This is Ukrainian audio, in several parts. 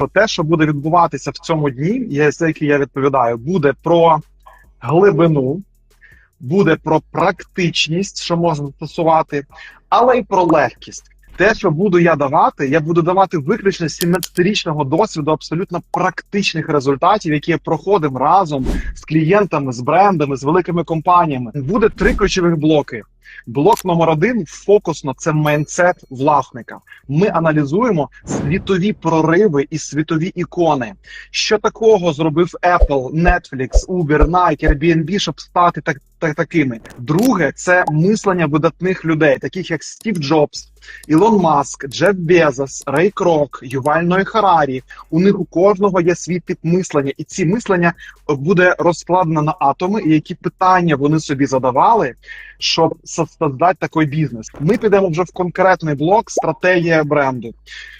Про те, що буде відбуватися в цьому дні, я за який я відповідаю, буде про глибину, буде про практичність, що можна застосувати, але й про легкість. Те, що буду я давати, я буду давати виключно 17-річного досвіду абсолютно практичних результатів, які я проходив разом з клієнтами, з брендами, з великими компаніями. Буде три ключових блоки. Блок номер один фокусно це майндсет власника. Ми аналізуємо світові прориви і світові ікони. Що такого зробив Apple, Netflix, Uber, Nike, Airbnb, щоб стати так, так такими. Друге, це мислення видатних людей, таких як Стів Джобс, Ілон Маск, Джеф Безос, Рей Крок, Юваль Ной Харарі. У них у кожного є свій тип мислення, і ці мислення буде розкладено на атоми, і які питання вони собі задавали, щоб создати такий бізнес. Ми підемо вже в конкретний блок стратегія бренду.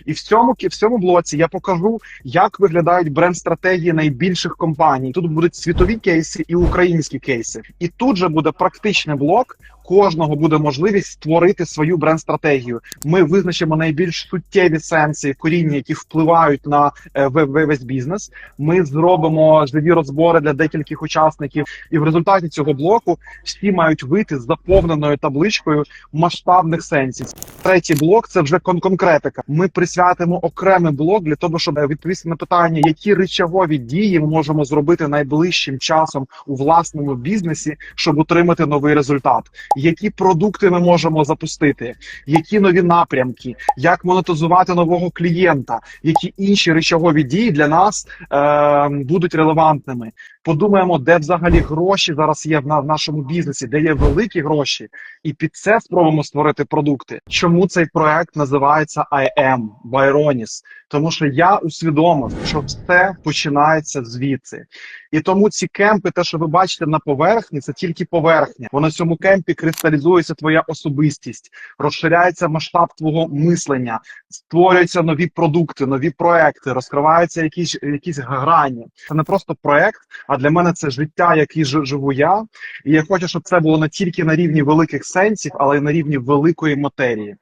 І в цьому в цьому блоці я покажу, як виглядають бренд-стратегії найбільших компаній. Тут будуть світові кейси і українські кейси. І тут же буде практичний блок. Кожного буде можливість створити свою бренд-стратегію. Ми визначимо найбільш суттєві сенси коріння, які впливають на е, весь бізнес. Ми зробимо живі розбори для декількох учасників, і в результаті цього блоку всі мають вийти з заповненою табличкою масштабних сенсів. Третій блок це вже кон- конкретика. Ми присвятимо окремий блок для того, щоб відповісти на питання, які речові дії ми можемо зробити найближчим часом у власному бізнесі, щоб отримати новий результат. Які продукти ми можемо запустити, які нові напрямки, як монетизувати нового клієнта, які інші речові дії для нас е, будуть релевантними. Подумаємо, де взагалі гроші зараз є в на- в нашому бізнесі, де є великі гроші, і під це спробуємо створити продукти. Чому цей проект називається I Byronis? Тому що я усвідомив, що все починається звідси. І тому ці кемпи, те, що ви бачите на поверхні, це тільки поверхня. Бо на цьому кемпі кристалізується твоя особистість, розширяється масштаб твого мислення, створюються нові продукти, нові проекти, розкриваються якісь якісь грані. Це не просто проект, а для мене це життя, жи- живу я. І я хочу, щоб це було не тільки на рівні великих сенсів, але й на рівні великої матерії.